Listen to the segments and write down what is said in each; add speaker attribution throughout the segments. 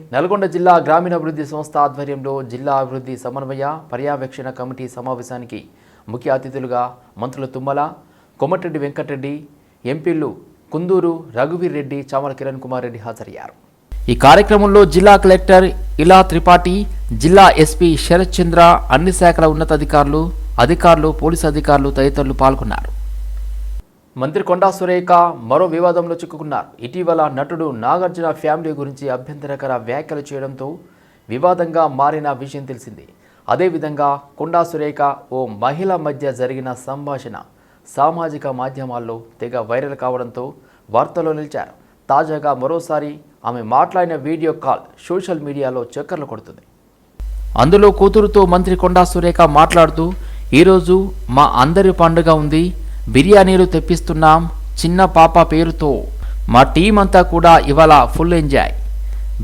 Speaker 1: నల్గొండ జిల్లా గ్రామీణాభివృద్ధి సంస్థ ఆధ్వర్యంలో జిల్లా అభివృద్ధి సమన్వయ పర్యవేక్షణ కమిటీ సమావేశానికి ముఖ్య అతిథులుగా మంత్రులు తుమ్మల కొమటిరెడ్డి వెంకటరెడ్డి ఎంపీలు కుందూరు రఘువీర్ రెడ్డి చామల కిరణ్ కుమార్ రెడ్డి హాజరయ్యారు. ఈ కార్యక్రమంలో జిల్లా కలెక్టర్ ఇలా త్రిపాఠి జిల్లా ఎస్పీ శరత్ చంద్ర అన్ని శాఖల ఉన్నతాధికారులు అధికారులు పోలీసు అధికారులు తదితరులు పాల్గొన్నారు. మంత్రి కొండా సురేఖ మరో వివాదంలో చిక్కుకున్నారు. ఇటీవల నటుడు నాగార్జున ఫ్యామిలీ గురించి అభ్యంతరకర వ్యాఖ్యలు చేయడంతో వివాదంగా మారిన విషయం తెలిసింది. అదేవిధంగా కొండా సురేఖ ఓ మహిళ మధ్య జరిగిన సంభాషణ సామాజిక మాధ్యమాల్లో తెగ వైరల్ కావడంతో వార్తల్లో నిలిచారు. తాజాగా మరోసారి ఆమె మాట్లాడిన వీడియో కాల్ సోషల్ మీడియాలో చక్కర్లు కొడుతుంది. అందులో కూతురుతో మంత్రి కొండా సురేఖ మాట్లాడుతూ ఈరోజు మా అందరి పండుగ ఉంది. బిర్యానీలు తెప్పిస్తున్నాం చిన్న పాప పేరుతో. మా టీం అంతా కూడా ఇవాళ ఫుల్ ఎంజాయ్.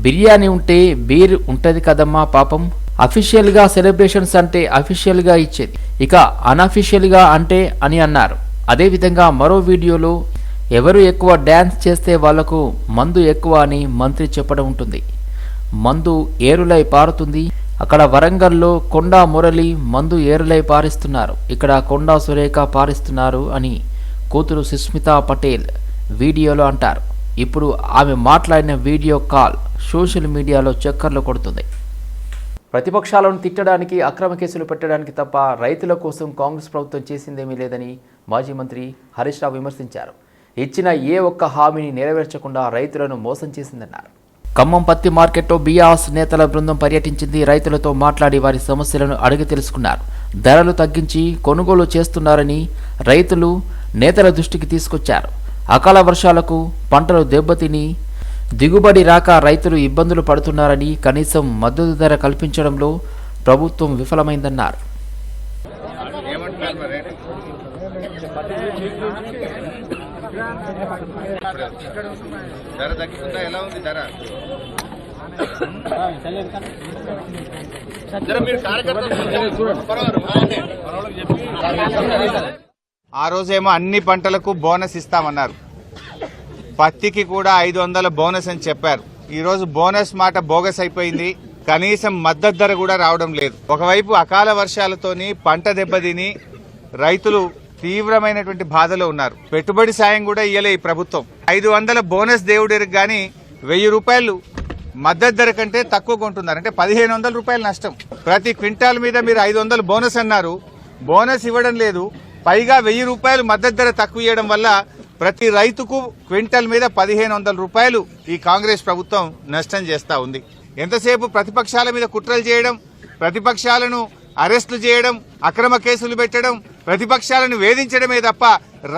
Speaker 1: బిర్యానీ ఉంటే బీర్ ఉంటుంది కదమ్మా పాపం. అఫీషియల్గా సెలబ్రేషన్స్ అంటే అఫీషియల్గా ఇచ్చేది. ఇక అన్అఫీషియల్గా అంటే అని అన్నారు. అదేవిధంగా మరో వీడియోలో ఎవరు ఎక్కువ డ్యాన్స్ చేస్తే వాళ్ళకు మందు ఎక్కువ అని మంత్రి చెప్పడం ఉంటుంది. మందు ఏరులై పారుతుంది. అక్కడ వరంగల్లో కొండా మురళి మందు ఏరులై పారిస్తున్నారు. ఇక్కడ కొండా సురేఖ పారిస్తున్నారు అని కూతురు సుస్మితా పటేల్ వీడియోలో అంటారు. ఇప్పుడు ఆమె మాట్లాడిన వీడియో కాల్ సోషల్ మీడియాలో చక్కర్లు కొడుతుంది. ప్రతిపక్షాలను తిట్టడానికి అక్రమ కేసులు పెట్టడానికి తప్ప రైతుల కోసం కాంగ్రెస్ ప్రభుత్వం చేసిందేమీ లేదని మాజీ మంత్రి హరీష్ రావు విమర్శించారు. ఇచ్చిన ఏ ఒక్క హామీని నెరవేర్చకుండా రైతులను మోసం చేసిందన్నారు. ఖమ్మం పత్తి మార్కెట్లో బీఆర్ఎస్ నేతల బృందం పర్యటించింది. రైతులతో మాట్లాడి వారి సమస్యలను అడిగి తెలుసుకున్నారు. ధరలు తగ్గించి కొనుగోలు చేస్తున్నారని రైతులు నేతల దృష్టికి తీసుకొచ్చారు. అకాల వర్షాలకు పంటలు దెబ్బతిని దిగుబడి రాక రైతులు ఇబ్బందులు పడుతున్నారని కనీసం మద్దతు ధర కల్పించడంలో ప్రభుత్వం విఫలమైందన్నారు.
Speaker 2: ధర తగ్గుతుందా ఎలా ఉంది ధర? ఆ రోజేమో అన్ని పంటలకు బోనస్ ఇస్తామన్నారు. పత్తికి కూడా ఐదు వందల బోనస్ అని చెప్పారు. ఈ రోజు బోనస్ మాట బోగస్ అయిపోయింది. కనీసం మద్దతు ధర కూడా రావడం లేదు. ఒకవైపు అకాల వర్షాలతోని పంట దెబ్బతిని రైతులు తీవ్రమైనటువంటి బాధలో ఉన్నారు. పెట్టుబడి సాయం కూడా ఇయ్యలే ఈ ప్రభుత్వం. ఐదు వందల బోనస్ దేవుడికి గాని వెయ్యి రూపాయలు మద్దతు ధర కంటే తక్కువగా ఉంటున్నారు అంటే పదిహేను వందల రూపాయలు నష్టం. ప్రతి క్వింటాల్ మీద మీరు ఐదు వందలు బోనస్ అన్నారు. బోనస్ ఇవ్వడం లేదు. పైగా వెయ్యి రూపాయలు మద్దతు ధర తక్కువ ఇవ్వడం వల్ల ప్రతి రైతుకు క్వింటల్ మీద పదిహేను వందల రూపాయలు ఈ కాంగ్రెస్ ప్రభుత్వం నష్టం చేస్తా ఉంది. ఎంతసేపు ప్రతిపక్షాల మీద కుట్రలు చేయడం ప్రతిపక్షాలను అరెస్టులు చేయడం అక్రమ కేసులు పెట్టడం ప్రతిపక్షాలను వేధించడమే తప్ప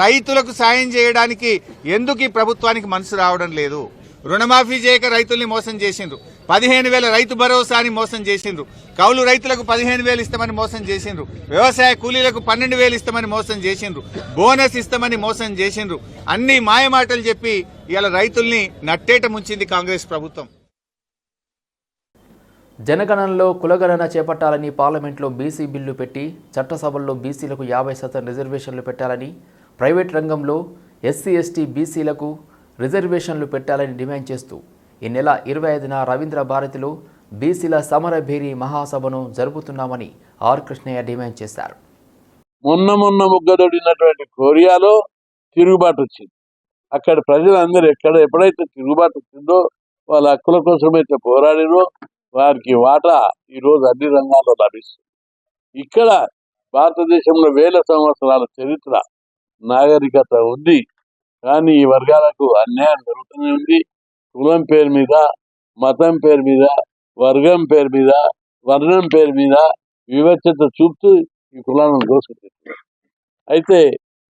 Speaker 2: రైతులకు సాయం చేయడానికి ఎందుకు ఈ ప్రభుత్వానికి మనసు రావడం లేదు? రుణమాఫీ చేయక రైతుల్ని మోసం చేసిండ్రు. పదిహేను వేల రైతు భరోసాని మోసం చేసిండ్రు. కౌలు రైతులకు పదిహేను వేలు ఇస్తామని మోసం చేసిండ్రు. వ్యవసాయ కూలీలకు పన్నెండు వేలు ఇస్తామని మోసం చేసిండ్రు. బోనస్ ఇస్తామని మోసం చేసిండ్రు. అన్ని మాయమాటలు చెప్పి ఇలా రైతుల్ని నట్టేట ముంచింది కాంగ్రెస్ ప్రభుత్వం.
Speaker 1: జనగణనలో కులగణన చేపట్టాలని పార్లమెంట్లో బీసీ బిల్లు పెట్టి చట్టసభల్లో బీసీలకు యాభై శాతం రిజర్వేషన్లు పెట్టాలని ప్రైవేట్ రంగంలో ఎస్సీ ఎస్టీ బీసీలకు రిజర్వేషన్లు పెట్టాలని డిమాండ్ చేస్తూ ఈ నెల ఇరవై ఐదున రవీంద్ర భారతిలో బీసీల సమరభేరి మహాసభను జరుపుతున్నామని ఆర్ కృష్ణయ్య డిమాండ్ చేశారు.
Speaker 3: మొన్న మొన్న ముగ్గదొడినటువంటి కొరియాలో తిరుగుబాటు వచ్చింది. అక్కడ ప్రజలందరూ ఎక్కడ ఎప్పుడైతే తిరుగుబాటు వచ్చిందో వాళ్ళ హక్కుల కోసమైతే పోరాడినో వారికి వాటా ఈ రోజు అన్ని రంగాల్లో లభిస్తుంది. ఇక్కడ భారతదేశంలో వేల సంవత్సరాల చరిత్ర నాగరికత ఉంది. కానీ ఈ వర్గాలకు అన్యాయం జరుగుతూనే ఉంది. కులం పేరు మీద మతం పేరు మీద వర్గం పేరు మీద వర్ణం పేరు మీద వివక్షత చూపుతూ ఈ కులాలను దోసుకుంటుంది అయితే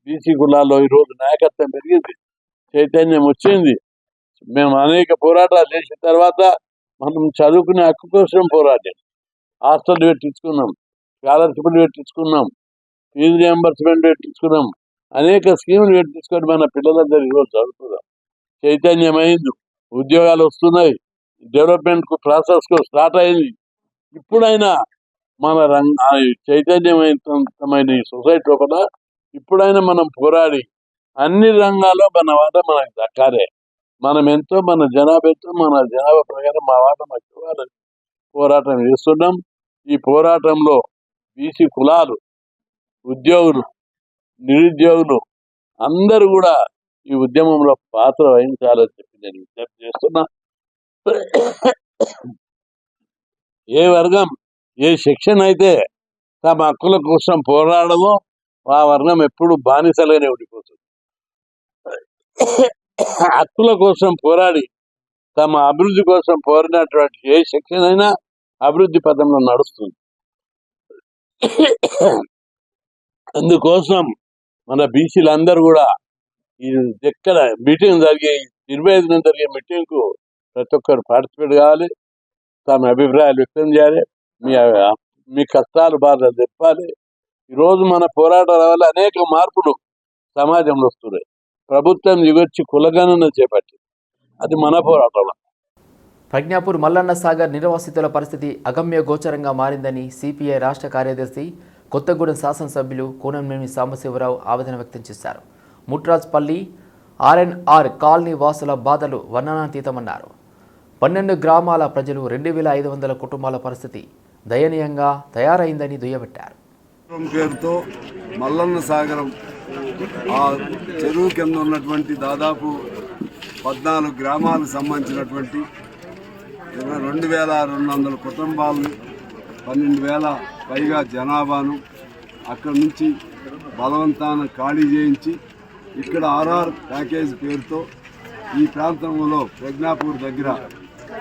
Speaker 3: బీసీ కులాల్లో ఈ రోజు నాయకత్వం పెరిగింది. చైతన్యం వచ్చింది. మేము అనేక పోరాటాలు చేసిన తర్వాత మనం చదువుకునే హక్కు కోసం పోరాటం. హాస్టల్ పెట్టించుకున్నాం. స్కాలర్షిప్లు పెట్టించుకున్నాం. Fee reimbursement పెట్టించుకున్నాం. అనేక స్కీములు పెట్టించుకొని మన పిల్లలందరూ ఈరోజు చదువుతున్నాం చైతన్యమైంది. ఉద్యోగాలు వస్తున్నాయి. డెవలప్మెంట్కు ప్రాసెస్కు స్టార్ట్ అయింది. ఇప్పుడైనా మన రంగ చైతన్యమైన ఈ సొసైటీ లోపల ఇప్పుడైనా మనం పోరాడి అన్ని రంగాల్లో మన వాట మనకు దక్కాలే. మనం ఎంతో మన జనాభా ఎంతో మన జనాభా ప్రకారం మా వాట మాకు ఇవ్వాలని పోరాటం చేస్తున్నాం. ఈ పోరాటంలో బీసీ కులాలు ఉద్యోగులు నిరుద్యోగులు అందరూ కూడా ఈ ఉద్యమంలో పాత్ర వహించాలని చెప్పి నేను విజ్ఞప్తి చేస్తున్నా. ఏ వర్గం ఏ సెక్షన్ అయితే తమ హక్కుల కోసం పోరాడమో ఆ వర్గం ఎప్పుడు బానిసలుగానే ఉండిపోతుంది. హక్కుల కోసం పోరాడి తమ అభివృద్ధి కోసం పోరినటువంటి ఏ సెక్షన్ అయినా అభివృద్ధి పథంలో నడుస్తుంది. అందుకోసం మన బీసీలు అందరూ కూడా ఈ ఎక్కడ మీటింగ్ జరిగే ఇరవై ఐదున జరిగే మీటింగ్కు ప్రతి ఒక్కరు పార్టిసిపేట్ కావాలి. తమ అభిప్రాయాలు వ్యక్తం చేయాలి. మీ మీ కష్టాలు బాధలు చెప్పాలి ఈరోజు మన పోరాటాల వల్ల అనేక మార్పులు సమాజంలో వస్తున్నాయి. ప్రభుత్వం దిగొచ్చి కులగణన చేపట్టింది. అది మన పోరాటం.
Speaker 1: ప్రజ్ఞాపూర్ మల్లన్న సాగర్ నిర్వాసితుల పరిస్థితి అగమ్య గోచరంగా మారిందని సిపిఐ రాష్ట్ర కార్యదర్శి కొత్తగూడెం శాసనసభ్యులు కోనంనేని సాంబశివరావు ఆవేదన వ్యక్తం చేశారు. ముట్రాజ్పల్లి ఆర్ఎన్ఆర్ కాలనీ వాసుల బాధలు వర్ణనాతీతమన్నారు. పన్నెండు గ్రామాల ప్రజలు రెండు వేల ఐదు వందల కుటుంబాల పరిస్థితి దయనీయంగా తయారైందని దుయ్యబట్టారు.
Speaker 4: పేరుతో మల్లన్న సాగరం ఆ చెరువు కింద ఉన్నటువంటి దాదాపు పద్నాలుగు గ్రామాలకు సంబంధించినటువంటి రెండు వేల రెండు వందల కుటుంబాలు పన్నెండు వేల పైగా జనాభాను అక్కడి నుంచి బలవంతాన ఖాళీ చేయించి ఇక్కడ ఆర్ఆర్ ప్యాకేజ్ పేరుతో ఈ ప్రాంతంలో ప్రజ్ఞాపూర్ దగ్గర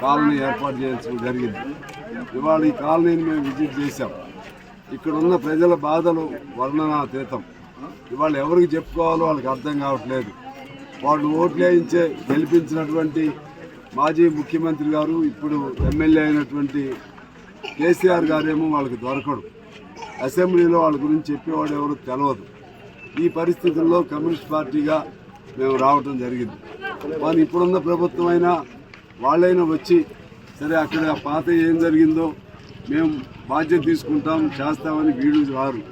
Speaker 4: కాలనీ ఏర్పాటు చేయించడం జరిగింది. ఇవాళ ఈ కాలనీని మేము విజిట్ చేశాం. ఇక్కడ ఉన్న ప్రజల బాధలు వర్ణనాతీతం. ఇవాళ ఎవరికి చెప్పుకోవాలో వాళ్ళకి అర్థం కావట్లేదు. వాళ్ళు ఓట్లేయించే గెలిపించినటువంటి మాజీ ముఖ్యమంత్రి గారు ఇప్పుడు ఎమ్మెల్యే అయినటువంటి కేసీఆర్ గారేమో వాళ్ళకి దొరకడు. అసెంబ్లీలో వాళ్ళ గురించి చెప్పేవాడు ఎవరు తెలియదు ఈ పరిస్థితుల్లో కమ్యూనిస్ట్ పార్టీగా మేము రావటం జరిగింది. వాళ్ళు ఇప్పుడున్న ప్రభుత్వం అయినా వాళ్ళైనా వచ్చి సరే అక్కడ పాత ఏం జరిగిందో మేము బాధ్యత తీసుకుంటాం చేస్తామని వీళ్ళు రారు.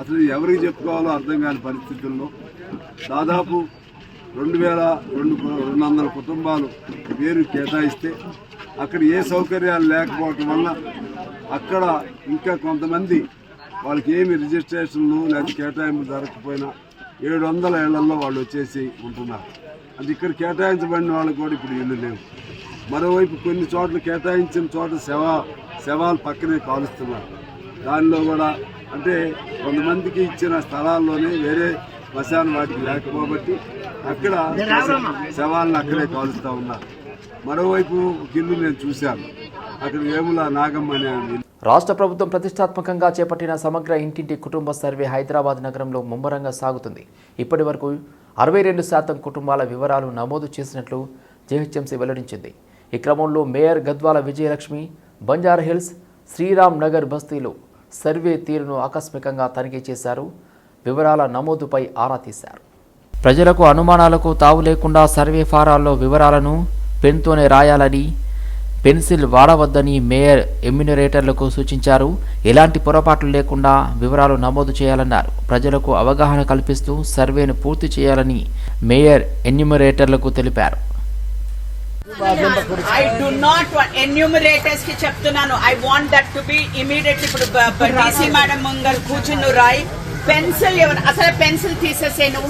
Speaker 4: అసలు ఎవరికి చెప్పుకోవాలో అర్థం కాని పరిస్థితుల్లో దాదాపు రెండు వేల రెండు రెండు వందల కుటుంబాలు పేరు కేటాయిస్తే అక్కడ ఏ సౌకర్యాలు లేకపోవటం వల్ల అక్కడ ఇంకా కొంతమంది వాళ్ళకి ఏమి రిజిస్ట్రేషన్లు లేదా కేటాయింపు జరగకపోయినా ఏడు వందల ఏళ్ళలో వాళ్ళు వచ్చేసి ఉంటున్నారు. అది ఇక్కడ కేటాయించబడిన వాళ్ళకి కూడా ఇప్పుడు ఇల్లు లేవు. మరోవైపు కొన్ని చోట్ల కేటాయించిన చోట శవ శవాలు పక్కనే కాలుస్తున్నారు. దానిలో కూడా అంటే కొంతమందికి ఇచ్చిన స్థలాల్లోనే వేరే శ్మశాన వాటికి లేకపోబట్టి అక్కడ శవాలను అక్కడే కాలుస్తూ ఉన్నారు. మరోవైపు ఒక నేను చూశాను. అక్కడ వేముల నాగమ్మ అనే
Speaker 1: రాష్ట్ర ప్రభుత్వం ప్రతిష్టాత్మకంగా చేపట్టిన సమగ్ర ఇంటింటి కుటుంబ సర్వే హైదరాబాద్ నగరంలో ముమ్మరంగా సాగుతుంది. ఇప్పటి వరకు అరవై రెండు శాతం కుటుంబాల వివరాలు నమోదు చేసినట్లు జేహెచ్ఎంసీ వెల్లడించింది. ఈ క్రమంలో మేయర్ గద్వాల విజయలక్ష్మి బంజారా హిల్స్ శ్రీరామ్ నగర్ బస్తీలో సర్వే తీరును ఆకస్మికంగా తనిఖీ చేశారు. వివరాల నమోదుపై ఆరా తీశారు. ప్రజలకు అనుమానాలకు తావు లేకుండా సర్వే ఫారాల్లో వివరాలను పెన్తోనే రాయాలని పెన్సిల్ వాడవద్దని మేయర్ ఎమ్యూనరేటర్లకు సూచించారు. ఎలాంటి పొరపాట్లు లేకుండా వివరాలు నమోదు చేయాలన్నారు. ప్రజలకు అవగాహన కల్పిస్తూ సర్వేను పూర్తి చేయాలని మేయర్ ఎన్యూమరేటర్లకు తెలిపారు.
Speaker 5: ఐ డు నాట్ ఎన్యూమరేటర్స్కి చెప్తున్నాను. I want that to be immediate ఇప్పుడు డీసీ మేడం ముంగల్ కూర్చుని రాయి. పెన్సిల్ అసలు పెన్సిల్ తీసేసేను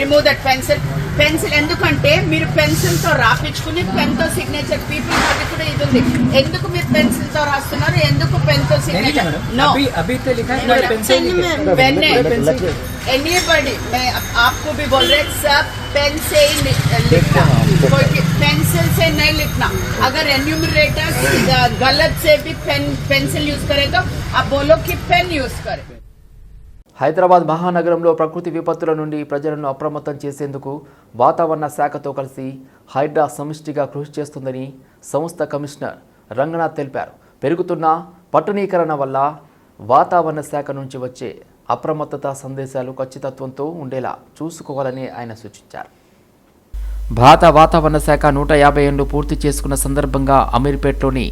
Speaker 5: రిమూవ్ దట్ పెన్సిల్ పెన్సిల్ ఎందుకంటే మీరు పెన్సిల్ తో రాపించుకుని పెన్ తో సిగ్నేచర్ పీపుల్ అది కూడా ఇది ఉంది ఎందుకు మీరు పెన్సిల్ తో రాస్తున్నారు ఎందుకు పెన్ తో సిగ్నేచర్ నో
Speaker 6: अभी अभी तो लिखा है तुम्हारे पेंसिल
Speaker 5: पेन है एनीबडी मैं आपको भी बोल रहे सब पेन से ही लि- लिखना कोई पेंसिल से नहीं लिखना अगर एन्यूमरेटर गलत से भी पेन पेंसिल यूज करे तो आप बोलो कि पेन यूज करें
Speaker 1: హైదరాబాద్ మహానగరంలో ప్రకృతి విపత్తుల నుండి ప్రజలను అప్రమత్తం చేసేందుకు వాతావరణ శాఖతో కలిసి హైడ్రా సమిష్టిగా కృషి చేస్తుందని సంస్థ కమిషనర్ రంగనాథ్ తెలిపారు. పెరుగుతున్న పట్టణీకరణ వల్ల వాతావరణ శాఖ నుంచి వచ్చే అప్రమత్తత సందేశాలు ఖచ్చితత్వంతో ఉండేలా చూసుకోవాలని ఆయన సూచించారు. భారత వాతావరణ శాఖ నూట యాభై ఏళ్ళు పూర్తి చేసుకున్న సందర్భంగా అమీర్పేట్లోని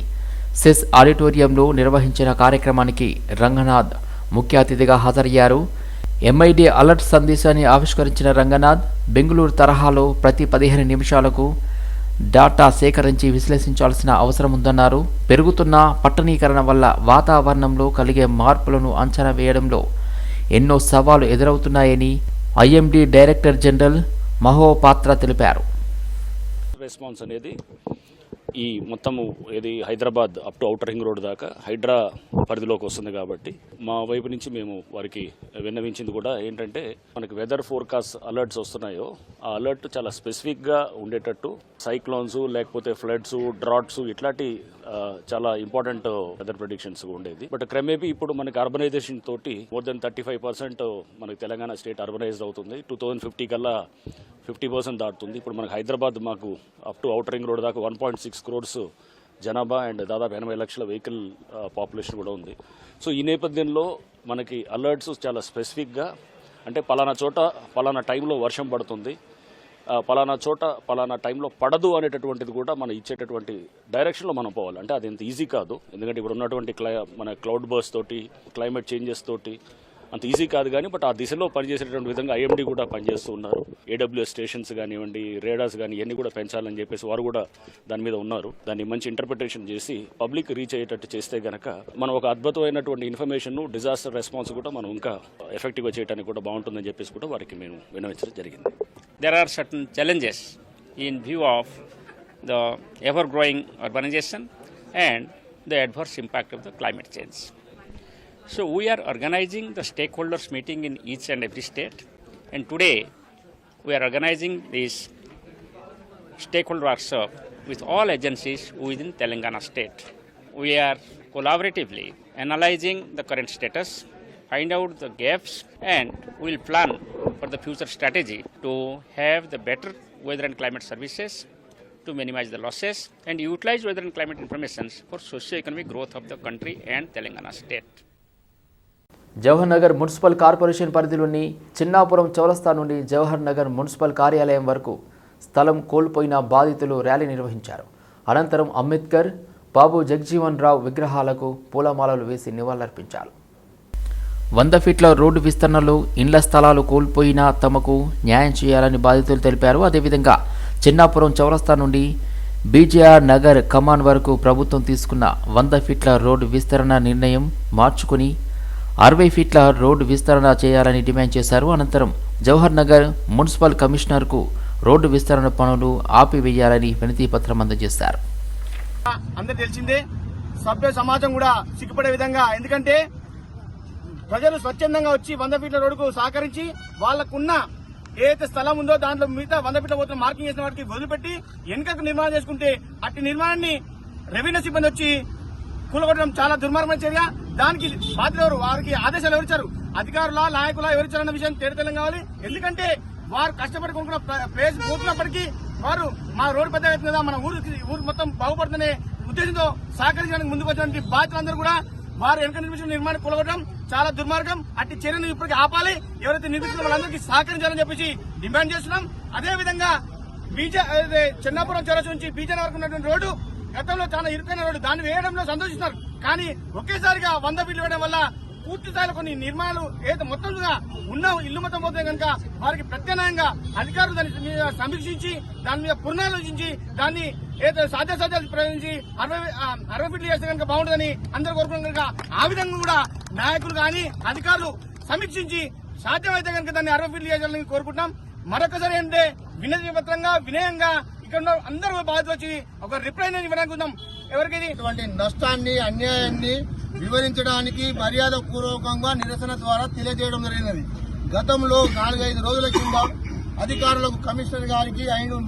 Speaker 1: సెస్ ఆడిటోరియంలో నిర్వహించిన కార్యక్రమానికి రంగనాథ్ ముఖ్య అతిథిగా హాజరయ్యారు. ఎంఐడి అలర్ట్ సందేశాన్ని ఆవిష్కరించిన రంగనాథ్ బెంగళూరు తరహాలో ప్రతి పదిహేను నిమిషాలకు డాటా సేకరించి విశ్లేషించాల్సిన అవసరం ఉందన్నారు. పెరుగుతున్న పట్టణీకరణ వల్ల వాతావరణంలో కలిగే మార్పులను అంచనా వేయడంలో ఎన్నో సవాలు ఎదురవుతున్నాయని ఐఎండీ డైరెక్టర్ జనరల్ మహోపాత్ర తెలిపారు.
Speaker 7: రెస్పాన్స్ అనేది ఈ మొత్తము ఏది Hyderabad up to outer ring road దాకా హైడ్రా పరిధిలోకి వస్తుంది కాబట్టి మా వైపు నుంచి మేము వారికి విన్నవించింది కూడా ఏంటంటే మనకి వెదర్ ఫోర్కాస్ట్ అలర్ట్స్ వస్తున్నాయో ఆ అలర్ట్ చాలా స్పెసిఫిక్గా ఉండేటట్టు సైక్లోన్స్ లేకపోతే ఫ్లడ్స్ డ్రాట్స్ ఇట్లాంటి చాలా ఇంపార్టెంట్ వెదర్ ప్రొడిక్షన్స్ ఉండేది. బట్ క్రమేపీ ఇప్పుడు మనకి అర్బనైజేషన్ తోటి more than thirty five percent మనకి తెలంగాణ స్టేట్ అర్బనైజ్డ్ అవుతుంది. టూ థౌజండ్ ఫిఫ్టీ కల్లా ఫిఫ్టీ పర్సెంట్ దాటుతుంది. ఇప్పుడు మనకి హైదరాబాద్ మాకు up to outer ring road దాకా వన్ పాయింట్ సిక్స్ క్రోర్స్ జనాభా అండ్ దాదాపు ఎనభై లక్షల వెహికల్ పాపులేషన్ uh, కూడా ఉంది. సో ఈ నేపథ్యంలో మనకి అలర్ట్స్ చాలా స్పెసిఫిక్గా అంటే పలానా చోట పలానా టైంలో వర్షం పడుతుంది. పలానా చోట పలానా టైంలో పడదు అనేటటువంటిది కూడా మనం ఇచ్చేటటువంటి డైరెక్షన్లో మనం పోవాలి. అంటే అది ఎంత ఈజీ కాదు. ఎందుకంటే ఇప్పుడు ఉన్నటువంటి క్లై మన క్లౌడ్ బర్స్ తోటి క్లైమేట్ చేంజెస్ తోటి అంత ఈజీ కాదు కానీ బట్ ఆ దిశలో పనిచేసేటువంటి విధంగా ఐఎండి కూడా పనిచేస్తూ ఉన్నారు. ఏడబ్ల్యూఎస్ స్టేషన్స్ కానివ్వండి రేడార్స్ కానీ ఇవన్నీ కూడా పెంచాలని చెప్పేసి వారు కూడా దాని మీద ఉన్నారు. దాన్ని మంచి ఇంటర్ప్రిటేషన్ చేసి పబ్లిక్ రీచ్ అయ్యేటట్టు చేస్తే గనక మనం ఒక అద్భుతమైనటువంటి ఇన్ఫర్మేషన్ డిజాస్టర్ రెస్పాన్స్ కూడా మనం ఇంకా ఎఫెక్టివ్గా చేయడానికి కూడా బాగుంటుందని చెప్పేసి కూడా వారికి మేము వినవించడం జరిగింది.
Speaker 8: There are certain challenges in view of the ever growing urbanization and the adverse impact of the climate change. So, we are organizing the stakeholders meeting in each and every state, and today we are organizing this stakeholder workshop uh, with all agencies within Telangana state. We are collaboratively analyzing the current status, find out the gaps, and we'll plan for the future strategy to have the better weather and climate services to minimize the losses and utilize weather and climate informations for socio-economic growth of the country and Telangana state.
Speaker 1: Jawahar Nagar municipal corporation పరిధిలోని చిన్నాపురం చౌరస్తా నుండి Jawahar Nagar municipal కార్యాలయం వరకు స్థలం కోల్పోయిన బాధితులు rally నిర్వహించారు. అనంతరం అంబేద్కర్ బాబు జగజీవన్ రావు విగ్రహాలకు పూలమాలలు వేసి నివాళులర్పించారు. వంద ఫీట్ల రోడ్డు విస్తరణలు ఇండ్ల స్థలాలు కోల్పోయినా తమకు న్యాయం చేయాలని బాధితులు తెలిపారు. అదేవిధంగా చిన్నాపురం చౌరస్తా నుండి బీజేఆర్ నగర్ కమాన్ వరకు ప్రభుత్వం తీసుకున్న వంద ఫీట్ల రోడ్డు విస్తరణ నిర్ణయం మార్చుకుని అరవై ఫీట్ల రోడ్డు విస్తరణ చేయాలని డిమాండ్ చేశారు. అనంతరం జవహర్ నగర్ మున్సిపల్ కమిషనర్కు రోడ్డు విస్తరణ పనులు ఆపివేయాలని వినతి పత్రం అందజేశారు.
Speaker 9: అందరు తెలిసిందే సభ్య సమాజం కూడా సిగ్గుపడే విధంగా ఎందుకంటే ప్రజలు స్వచ్ఛందంగా వచ్చి వంద ఫీట్ల రోడ్డుకు సహకరించి వాళ్ళకున్న ఏదైతే స్థలం ఉందో దాంట్లో మిగతా వంద ఫీట్ల పోతున్న మార్కింగ్ చేసిన వాటికి వదిలిపెట్టి వెనుకకు నిర్మాణం చేసుకుంటే అట్టి నిర్మాణాన్ని రెవెన్యూ సిబ్బంది వచ్చి కూలగొట్టడం చాలా దుర్మార్గమైన చర్య. దానికి బాధ్యులు ఎవరు? వారికి ఆదేశాలు ఎవరిచ్చారు అధికారుల నాయకుల ఎవరిచ్చారన్న విషయం తేడతెల్లం కావాలి. ఎందుకంటే వారు కష్టపడి కొనుక్కున్న ప్లేస్ పోతున్నప్పటికీ వారు మా రోడ్డు పెద్ద అవుతుంది కదా మన ఊరు ఊరు మొత్తం బాగుపడుతుందనే ఉద్దేశంతో సహకరించడానికి ముందుకు వచ్చినటువంటి బాధ్యులందరూ కూడా వారు వెనక నిర్మించిన నిర్మాణం కూలగొట్టడం చాలా దుర్మార్గం. అట్టి చర్యను ఇప్పటికీ ఆపాలి. ఎవరైతే నిర్మిస్తున్న వాళ్ళందరికీ సహకరించాలని చెప్పేసి డిమాండ్ చేస్తున్నాం. అదేవిధంగా బీజే అదే చెన్నాపురం చౌరస్ నుంచి బీజేపీ వరకు ఉన్నటువంటి రోడ్డు గతంలో చాలా ఇరుకైన రోడ్డు దాన్ని వేయడంలో సంతోషిస్తున్నారు. కానీ ఒకేసారిగా వంద బిల్లు వేయడం వల్ల పూర్తి స్థాయిలో కొన్ని నిర్మాణాలు ఏదైతే మొత్తం ఉన్న ఇల్లు మొత్తం పోతే కనుక వారికి ప్రత్యామ్నాయంగా అధికారులు దాని మీద సమీక్షించి దాని మీద పునరాలోచించి దాన్ని ఏదైతే సాధ్యాసాధ్యాలు ప్రయోగించి అరవై అరవై ఫీట్లు చేస్తే కనుక బాగుంటుందని అందరూ కోరుకున్నాం కనుక ఆ విధంగా కూడా నాయకులు కానీ అధికారులు సమీక్షించి సాధ్యమైతే కనుక దాన్ని అరవై ఫీట్లు చేయాలని కోరుకుంటున్నాం. మరొకసారి ఏంటంటే వినతి పత్రంగా వినయంగా ఇక్కడ ఉన్న అందరూ బాధ్యత వచ్చి ఒక రిప్లై ఇవ్వడానికి ఉందాం. ఎవరికి
Speaker 10: ఇటువంటి నష్టాన్ని అన్యాయాన్ని వివరించడానికి మర్యాద పూర్వకంగా నిరసన ద్వారా తెలియజేయడం జరిగినది. గతంలో నాలుగైదు రోజుల కింద అధికారులకు కమిషనర్ గారికి ఐదు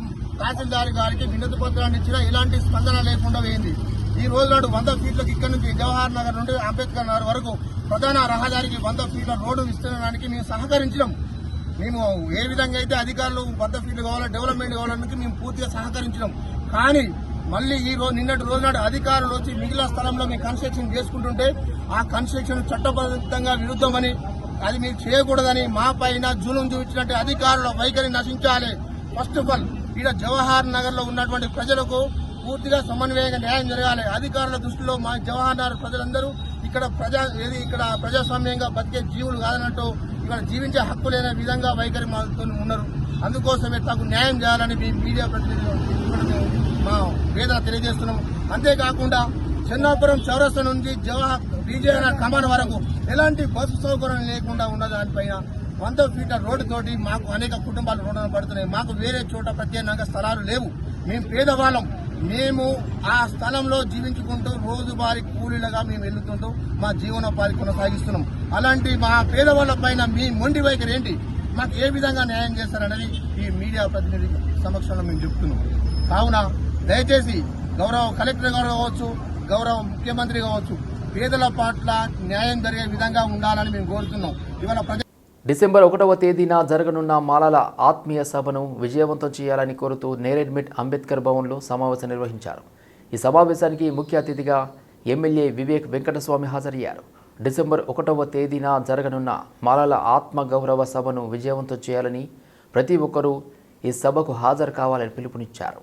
Speaker 10: తహసీల్దార్ గారికి వినతి పత్రాన్ని ఇచ్చినా ఎలాంటి స్పందన లేకుండా పోయింది. ఈ రోజు నాడు వంద ఫీట్లకు ఇక్కడ నుంచి జవహర్ నగర్ నుండి అంబేద్కర్ నగర్ వరకు ప్రధాన రహదారికి వంద ఫీట్ల రోడ్డు విస్తరణానికి మేము సహకరించినాం. మేము ఏ విధంగా అయితే అధికారులు వంద ఫీల్డ్ కావాలో డెవలప్మెంట్ కావాలని మేము పూర్తిగా సహకరించినాం. కానీ మళ్ళీ ఈ రోజు నిన్నటి రోజునాడు అధికారులు వచ్చి మిగిలిన స్థలంలో మేము కన్స్ట్రక్షన్ చేసుకుంటుంటే ఆ కన్స్ట్రక్షన్ చట్టబద్ధంగా విరుద్ధమని అది మీరు చేయకూడదని మా పైన జూలం చూపించినట్టు అధికారుల వైఖరి నశించాలి. ఫస్ట్ ఆఫ్ ఆల్ ఇక్కడ జవహర్ నగర్లో ఉన్నటువంటి ప్రజలకు పూర్తిగా సమన్వయంగా న్యాయం జరగాలి. అధికారుల దృష్టిలో మా జవహర్ ప్రజలందరూ ఇక్కడ ప్రజా ఏది ఇక్కడ ప్రజాస్వామ్యంగా బతికే జీవులు కాదన్నట్టు ఇక్కడ జీవించే హక్కు లేని విధంగా వైఖరి మాతో ఉన్నారు. అందుకోసమే తగు న్యాయం చేయాలని మీ మీడియా ప్రతినిధులు మా వేదన తెలియజేస్తున్నాం. అంతేకాకుండా చెన్నాపురం చౌరస్త నుంచి జవహర్ విజయనగర్ కమాన్ వరకు ఎలాంటి బస్సు సౌకర్యం లేకుండా ఉన్న దానిపైన వంద ఫీట్ల రోడ్డు తోటి మాకు అనేక కుటుంబాలు రుణాలు పడుతున్నాయి. మాకు వేరే చోట ప్రత్యేకంగా స్థలాలు లేవు. మేము పేదవాళ్ళం. మేము ఆ స్థలంలో జీవించుకుంటూ రోజువారీ కూలీలుగా మేము వెళ్తుంటూ మా జీవనోపాధి కొనసాగిస్తున్నాం. అలాంటి మా పేదవాళ్ళ పైన మీ మొండి వైఖరి ఏంటి? మాకు ఏ విధంగా న్యాయం చేస్తారనేది ఈ మీడియా ప్రతినిధి సమక్షంలో మేము చెప్తున్నాం. కావున దయచేసి గౌరవ కలెక్టర్ గారు కావచ్చు గౌరవ ముఖ్యమంత్రి కావచ్చు పేదల పట్ల న్యాయం జరిగే విధంగా ఉండాలని మేము కోరుతున్నాం. ఇవాళ ప్రజ
Speaker 1: డిసెంబర్ ఒకటవ తేదీన జరగనున్న మాలల ఆత్మీయ సభను విజయవంతం చేయాలని కోరుతూ నేరెడ్మిట్ అంబేద్కర్ భవన్లో సమావేశం నిర్వహించారు. ఈ సమావేశానికి ముఖ్య అతిథిగా ఎమ్మెల్యే వివేక్ వెంకటస్వామి హాజరయ్యారు. డిసెంబర్ ఒకటవ తేదీన జరగనున్న మాలల ఆత్మ గౌరవ సభను విజయవంతం చేయాలని ప్రతి ఒక్కరూ ఈ సభకు హాజరు కావాలని పిలుపునిచ్చారు.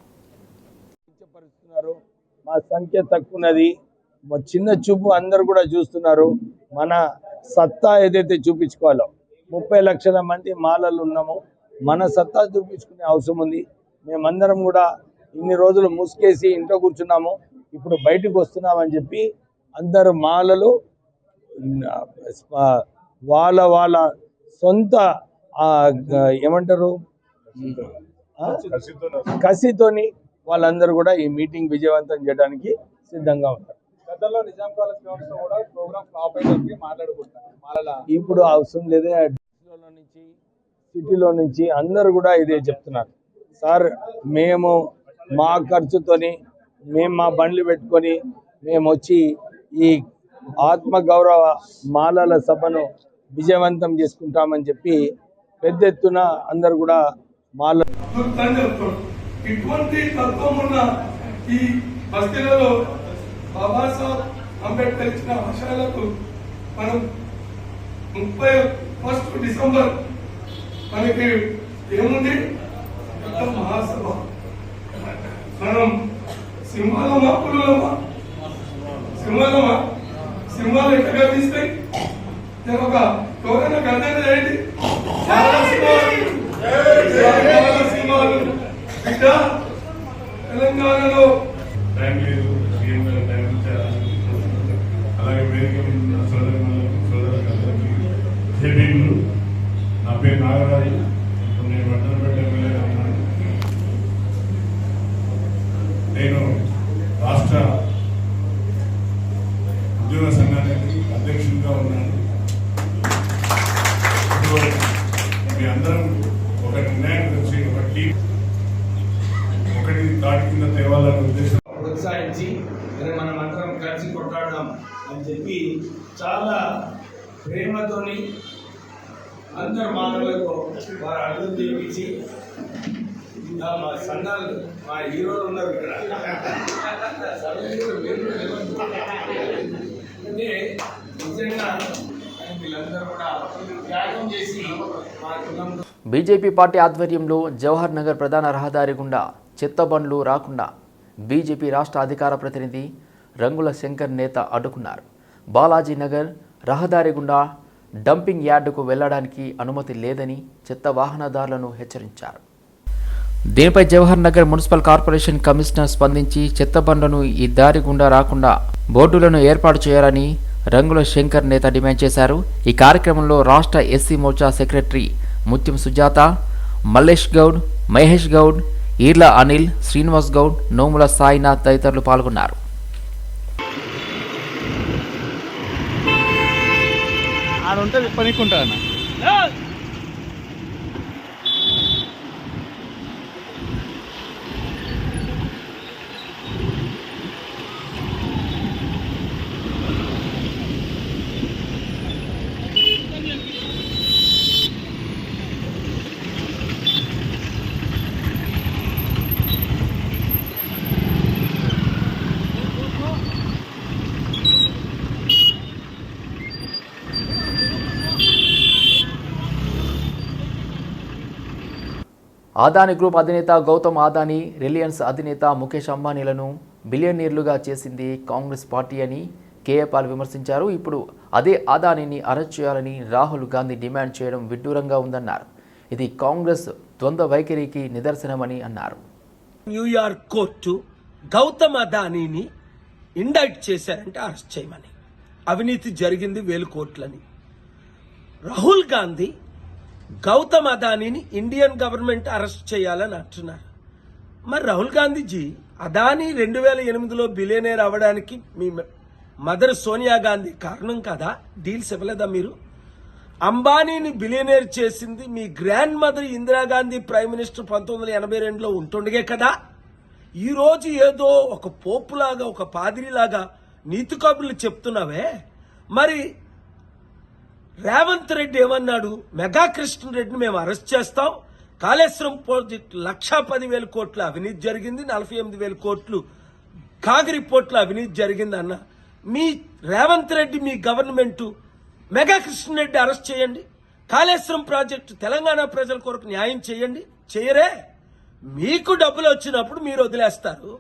Speaker 11: మా సంఖ్య తక్కువన్నది. మా చిన్న చూపు అందరు కూడా చూస్తున్నారు. మన సత్తా ఏదైతే చూపించుకోవాలో ముప్పై లక్షల మంది మాలలు ఉన్నాము. మన సత్తా చూపించుకునే అవసరం ఉంది. మేమందరం కూడా ఇన్ని రోజులు ముసుకేసి ఇంట్లో కూర్చున్నాము. ఇప్పుడు బయటకు వస్తున్నామని చెప్పి అందరు మాలలు వాళ్ళ వాళ్ళ సొంత ఏమంటారు? కసితోని వాళ్ళందరూ కూడా ఈ మీటింగ్ విజయవంతం చేయడానికి సిద్ధంగా ఉంటారు ఇప్పుడు అవసరం లేదే నుంచి సిటీలో నుంచి అందరూ కూడా ఇదే చెప్తున్నారు. సార్ మేము మా ఖర్చుతోని మేము మా బండ్లు పెట్టుకొని మేము వచ్చి ఈ ఆత్మ గౌరవ మాలల సభను విజయవంతం చేసుకుంటామని చెప్పి పెద్ద ఎత్తున అందరు కూడా మాల
Speaker 12: ఇటువంటి తత్వం ఉన్న ఈ బస్తీలలో బాబాసాహెబ్ అంబేద్కర్ ఇచ్చిన ఆశయాలకు మనం ముప్పై ఫస్ట్ డిసెంబర్ మనకి ఏముంది మహాసభ. మనం సింహాలమా పులులమా సింహాలమా సింహాలు ఎక్కడ తీస్తాయి నేను ఒక ఎవరైనా గర్జన చేయండి చాలా సింహాలు. బిడ్డ తెలంగాణలో
Speaker 13: టైం లేదు అలాగే వేదిక మీద ఉన్న సోదరులకు సోదరులందరికీ జేబీలు నా పేరు నాగరాజు ఇప్పుడు నేను వడ్డనపేట ఎమ్మెల్యేగా ఉన్నాను. నేను రాష్ట్ర ఉద్యోగ సంఘానికి అధ్యక్షుడిగా ఉన్నాను. మీ అందరం ఒక నిర్ణయానికి వచ్చి ఒక టీం ఒకటి దాటి కింద తేవాలనే ఉద్దేశం.
Speaker 11: ప్రోత్సహించి మరి మనం అందరం కలిసి కొట్లాడదాం అని చెప్పి చాలా ప్రేమతోని అందరు మానవులకు వారు అర్థం చేయించి మా సంఘాలు మా హీరోలు ఉన్నారు ఇక్కడ. అంటే నిజంగా వీళ్ళందరూ కూడా త్యాగం చేసి మా కులం
Speaker 1: బీజేపీ పార్టీ ఆధ్వర్యంలో జవహర్ నగర్ ప్రధాన రహదారి గుండా చెత్త బండ్లు రాకుండా బీజేపీ రాష్ట్ర అధికార ప్రతినిధి రంగుల శంకర్ నేత అడ్డుకున్నారు. బాలాజీ నగర్ రహదారి గుండా డంపింగ్ యార్డుకు వెళ్ళడానికి అనుమతి లేదని చెత్త వాహనదారులను హెచ్చరించారు. దీనిపై Jawahar Nagar municipal corporation commissioner స్పందించి చెత్త బండ్లను ఈ దారి గుండా రాకుండా బోర్డులను ఏర్పాటు చేయాలని రంగుల శంకర్ నేత డిమాండ్ చేశారు. ఈ కార్యక్రమంలో రాష్ట్ర ఎస్సీ మోర్చా సెక్రటరీ ముత్యం సుజాత మల్లేష్ గౌడ్ మహేష్ గౌడ్ ఈర్ల అనిల్ శ్రీనివాస్ గౌడ్ నోముల సాయినాథ్ తదితరులు పాల్గొన్నారు.
Speaker 14: ఆడుంటే పనికుంటాను
Speaker 1: ఆదాని గ్రూప్ అధినేత గౌతమ్ ఆదాని రిలయన్స్ అధినేత ముఖేష్ అంబానీలను బిలియనీర్లుగా చేసింది కాంగ్రెస్ పార్టీ అని కేఏపాల్ విమర్శించారు. ఇప్పుడు అదే ఆదానిని అరెస్ట్ చేయాలని రాహుల్ గాంధీ డిమాండ్ చేయడం విడ్డూరంగా ఉందన్నారు. ఇది కాంగ్రెస్ ద్వంద్వ వైఖరికి నిదర్శనమని అన్నారు.
Speaker 15: న్యూయార్క్ కోర్టు గౌతమ్ అదానీని ఇండైట్ చేశారంటే అరెస్ట్ చేయమని. అవినీతి జరిగింది వేలు కోట్లని. రాహుల్ గాంధీ గౌతమ్ అదానీని ఇండియన్ గవర్నమెంట్ అరెస్ట్ చేయాలని అంటున్నారు. మరి రాహుల్ గాంధీజీ అదానీ రెండు వేల ఎనిమిదిలో బిలియనేర్ అవ్వడానికి మీ మదర్ సోనియా గాంధీ కారణం కదా? డీల్స్ ఇవ్వలేదా మీరు? అంబానీని బిలియనేర్ చేసింది మీ grandmother Indira Gandhi prime minister పంతొమ్మిది వందల ఎనభై రెండులో ఉంటుండగే కదా? ఈరోజు ఏదో ఒక పోపులాగా ఒక పాదిరిలాగా నీతి కబుర్లు చెప్తున్నావే. మరి రేవంత్ రెడ్డి ఏమన్నాడు? మెగా కృష్ణరెడ్డిని మేము అరెస్ట్ చేస్తాం. కాళేశ్వరం ప్రాజెక్టు లక్షా పదివేల కోట్ల అవినీతి జరిగింది నలభై ఎనిమిది వేల కోట్లు కాగిరి పోట్ల అవినీతి జరిగింది అన్న. మీ రేవంత్ రెడ్డి మీ గవర్నమెంట్ మెగా కృష్ణరెడ్డి అరెస్ట్ చేయండి. కాళేశ్వరం ప్రాజెక్టు తెలంగాణ ప్రజల కొరకు న్యాయం చేయండి. చేయరే. మీకు డబ్బులు వచ్చినప్పుడు మీరు వదిలేస్తారు.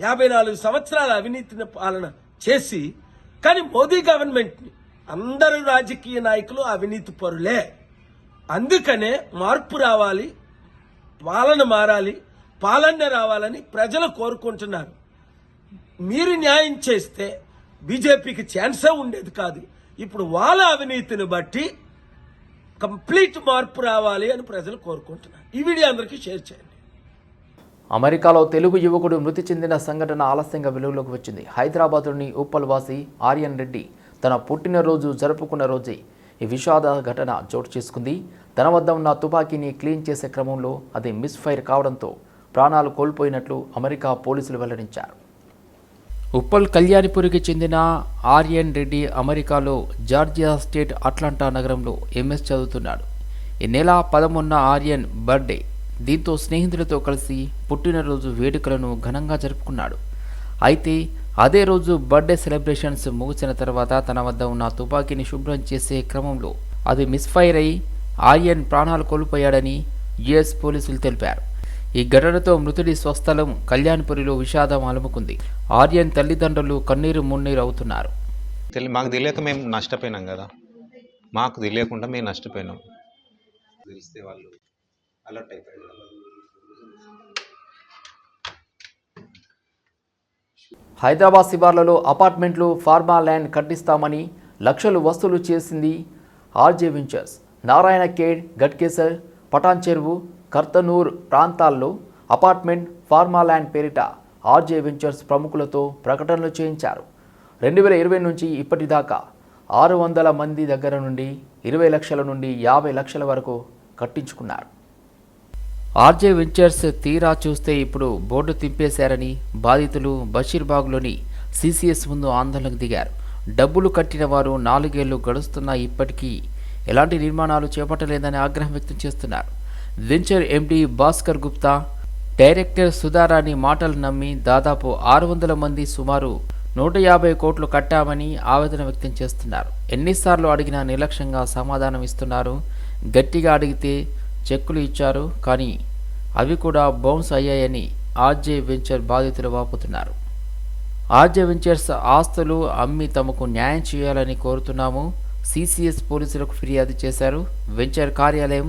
Speaker 15: యాభై నాలుగు సంవత్సరాల అవినీతిని పాలన చేసి కానీ మోదీ గవర్నమెంట్ని అందరు రాజకీయ నాయకులు అవినీతి పరులే. అందుకనే మార్పు రావాలి పాలన మారాలి పాలన రావాలని ప్రజలు కోరుకుంటున్నారు. మీరు న్యాయం చేస్తే బీజేపీకి ఛాన్సే ఉండేది కాదు. ఇప్పుడు వాళ్ళ అవినీతిని బట్టి కంప్లీట్ మార్పు రావాలి అని ప్రజలు కోరుకుంటున్నారు. ఈ వీడియో అందరికీ షేర్ చేయండి.
Speaker 1: అమెరికాలో తెలుగు యువకుడు మృతి చెందిన సంఘటన ఆలస్యంగా వెలుగులోకి వచ్చింది. హైదరాబాద్లోని ఉప్పల్ వాసి ఆర్యన్ రెడ్డి తన పుట్టినరోజు జరుపుకున్న రోజే ఈ విషాద ఘటన చోటు చేసుకుంది. తన వద్ద ఉన్న తుపాకీని క్లీన్ చేసే క్రమంలో అది మిస్ఫైర్ కావడంతో ప్రాణాలు కోల్పోయినట్లు అమెరికా పోలీసులు వెల్లడించారు. ఉప్పల్ కళ్యాణిపురికి చెందిన ఆర్యన్ రెడ్డి అమెరికాలో జార్జియా స్టేట్ అట్లాంటా నగరంలో ఎంఎస్ చదువుతున్నాడు. ఈ నెల పదమూడున ఆర్యన్ బర్త్డే. దీంతో స్నేహితులతో కలిసి పుట్టినరోజు వేడుకలను ఘనంగా జరుపుకున్నాడు. అయితే అదే రోజు బర్త్డే సెలబ్రేషన్స్ ముగిసిన తర్వాత తన వద్ద ఉన్న తుపాకీని శుభ్రం చేసే క్రమంలో అది మిస్ఫైర్ అయి ఆర్యన్ ప్రాణాలు కోల్పోయాడని యుఎస్ పోలీసులు తెలిపారు. ఈ ఘటనతో మృతుడి స్వస్థలం కళ్యాణ్పురిలో విషాదం అలుముకుంది. ఆర్యన్ తల్లిదండ్రులు కన్నీరు మున్నీరు అవుతున్నారు.
Speaker 16: తెలి మాకు తెలియక మేము నష్టపోయినాం కదా. మాకు తెలియకుండా మేము నష్టపోయినాం. తెలిస్తే వాళ్ళు అలర్ట్ అయిపోయారు.
Speaker 1: హైదరాబాద్ శివార్లలో అపార్ట్మెంట్లు ఫార్మా ల్యాండ్ కట్టిస్తామని లక్షలు వసూలు చేసింది RJ ventures. Narayankhed Ghatkesar Patan చెరువు కర్తనూర్ ప్రాంతాల్లో అపార్ట్మెంట్ ఫార్మా ల్యాండ్ పేరిట ఆర్జే వెంచర్స్ ప్రముఖులతో ప్రకటనలు చేయించారు. రెండు వేల ఇరవై నుంచి ఇప్పటిదాకా ఆరు వందల మంది దగ్గర నుండి ఇరవై లక్షల నుండి యాభై లక్షల వరకు కట్టించుకున్నారు. ఆర్జే వెంచర్స్ తీరా చూస్తే ఇప్పుడు బోర్డు తింపేశారని బాధితులు బషీర్బాగ్లోని సీసీఎస్ ముందు ఆందోళనకు దిగారు. డబ్బులు కట్టిన వారు నాలుగేళ్ళు గడుస్తున్నా ఇప్పటికీ ఎలాంటి నిర్మాణాలు చేపట్టలేదని ఆగ్రహం వ్యక్తం చేస్తున్నారు. Venture MD Bhaskar Gupta director Sudharani మాటలు నమ్మి దాదాపు ఆరు వందల మంది సుమారు నూట యాభై కోట్లు కట్టామని ఆవేదన వ్యక్తం చేస్తున్నారు. ఎన్నిసార్లు అడిగినా నిర్లక్ష్యంగా సమాధానం ఇస్తున్నారు. గట్టిగా అడిగితే చెక్కులు ఇచ్చారు కానీ అవి కూడా బౌన్స్ అయ్యాయని ఆర్జే వెంచర్ బాధితులు వాపుతున్నారు. ఆర్జే వెంచర్స్ ఆస్తులు అమ్మి తమకు న్యాయం చేయాలని కోరుతున్నాము. సిసిఎస్ పోలీసులకు ఫిర్యాదు చేశారు. వెంచర్ కార్యాలయం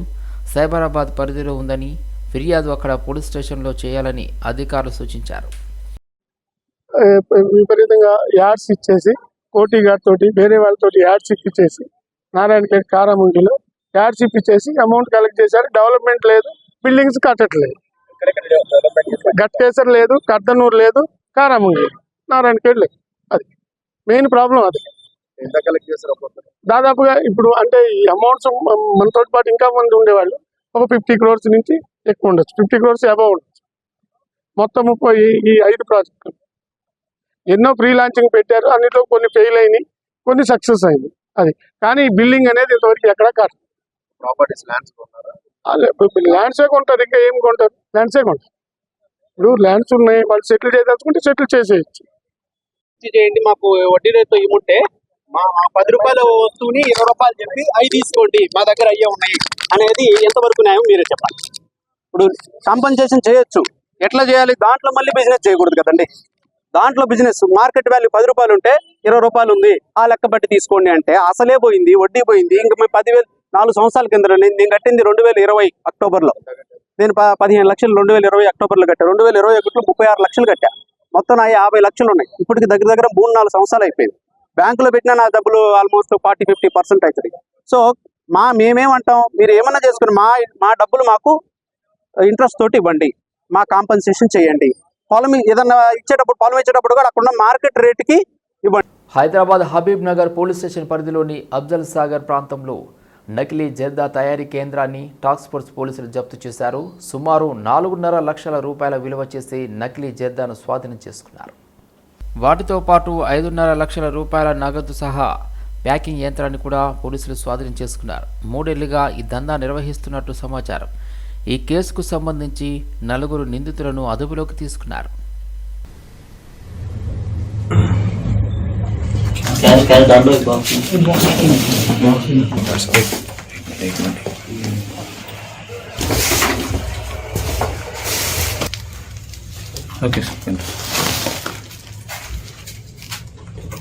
Speaker 1: సైబరాబాద్ పరిధిలో ఉందని ఫిర్యాదు అక్కడ పోలీస్ స్టేషన్లో చేయాలని అధికారులు సూచించారు.
Speaker 17: విపరీతంగా యాడ్స్ ఇచ్చేసి కోటి వేరే వాళ్ళతోటి యాడ్స్ ఇప్పించేసి నారాయణపేట ఖేడ్ యాడ్స్ ఇప్పించేసి అమౌంట్ కలెక్ట్ చేశారు. డెవలప్మెంట్ లేదు. బిల్డింగ్స్ కట్టట్లేదు. గట్కేసర్ లేదు. కర్దనూరు లేదు. కారాముండి నారాయణ ఖేడ్ లేదు. అది మెయిన్ ప్రాబ్లం అది. దాదాపుగా ఇప్పుడు అంటే ఈ అమౌంట్స్ మనతో పాటు ఇంకా మంది ఉండేవాళ్ళు. ఒక ఫిఫ్టీ క్రోర్స్ నుంచి ఎక్కువ ఉండొచ్చు. ఫిఫ్టీ క్రోర్స్ అబౌవ్ ఉండొచ్చు. మొత్తం ముప్పై ఈ- ఐదు ప్రాజెక్టులు ఎన్నో ఫ్రీ లాంచింగ్ పెట్టారు. అన్నిట్లో కొన్ని ఫెయిల్ అయినాయి. కొన్ని సక్సెస్ అయింది అది. కానీ ఈ బిల్డింగ్ అనేది ఇంతవరకు ఎక్కడ కాదు.
Speaker 6: ప్రాపర్టీస్ ల్యాండ్స్ కొన్నారా?
Speaker 17: ల్యాండ్సే కొంటారు ఇంకా ఏం కొంటారు? ల్యాండ్సే కొంటారు. ఇప్పుడు ల్యాండ్స్ ఉన్నాయి వాళ్ళు సెటిల్ చేయదలుచుకుంటే సెటిల్ చేసేయచ్చు.
Speaker 6: చేయండి మాకు వడ్డీ రేట్తో ఇమ్ముంటే మా మా పది రూపాయల వస్తువుని ఇరవై రూపాయలు చెప్పి అవి తీసుకోండి మా దగ్గర అయ్యే ఉన్నాయి అనేది ఎంతవరకు న్యాయం మీరే చెప్పాలి. ఇప్పుడు కాంపన్సేషన్ చేయొచ్చు. ఎట్లా చేయాలి? దాంట్లో మళ్ళీ బిజినెస్ చేయకూడదు కదండి. దాంట్లో బిజినెస్ మార్కెట్ వాల్యూ పది రూపాయలు ఉంటే ఇరవై రూపాయలు ఉంది ఆ లెక్క బట్టి తీసుకోండి అంటే అసలే పోయింది వడ్డీ పోయింది ఇంకా మేము పదివేలు నాలుగు సంవత్సరాల కింద నేను నేను కట్టింది రెండు వేల ఇరవై అక్టోబర్లో. నేను పదిహేను లక్షలు రెండు వేల ఇరవై అక్టోబర్లో కట్టా. రెండు వేల ఇరవై ఒకటిలో ముప్పై ఆరు లక్షలు కట్టా. మొత్తం నా యాభై లక్షలు ఉన్నాయి. ఇప్పటికి దగ్గర దగ్గర మూడు నాలుగు సంవత్సరాలు అయిపోయింది. బ్యాంకులో పెట్టిన నా డబ్బులు ఆల్మోస్ట్ ఫార్టీ ఫిఫ్టీ పర్సెంట్ అవుతుంది. సో మా మేమేమంటాం మీరు ఏమన్నా చేసుకుని మా మా డబ్బులు మాకు ఇంట్రెస్ట్ తోటి ఇవ్వండి. మా కాంపన్సేషన్ చేయండి. పొలం ఏదన్నా ఇచ్చేటప్పుడు పొలం ఇచ్చేటప్పుడు కూడా అక్కడ మార్కెట్ రేటుకి ఇవ్వండి.
Speaker 1: హైదరాబాద్ హబీబ్ నగర్ పోలీస్ స్టేషన్ పరిధిలోని అఫ్జల్ సాగర్ ప్రాంతంలో నకిలీ జర్దా తయారీ కేంద్రాన్ని టాస్క్ ఫోర్స్ పోలీసులు జప్తు చేశారు. సుమారు నాలుగున్నర లక్షల రూపాయల విలువ చేసే నకిలీ జర్దాను స్వాధీనం చేసుకున్నారు. వాటితో పాటు ఐదున్నర లక్షల రూపాయల నగదు సహా ప్యాకింగ్ యంత్రాన్ని కూడా పోలీసులు స్వాధీనం చేసుకున్నారు. మూడేళ్ళుగా ఈ దందా నిర్వహిస్తున్నట్టు సమాచారం. ఈ కేసుకు సంబంధించి నలుగురు నిందితులను అదుపులోకి తీసుకున్నారు.
Speaker 18: Okay sir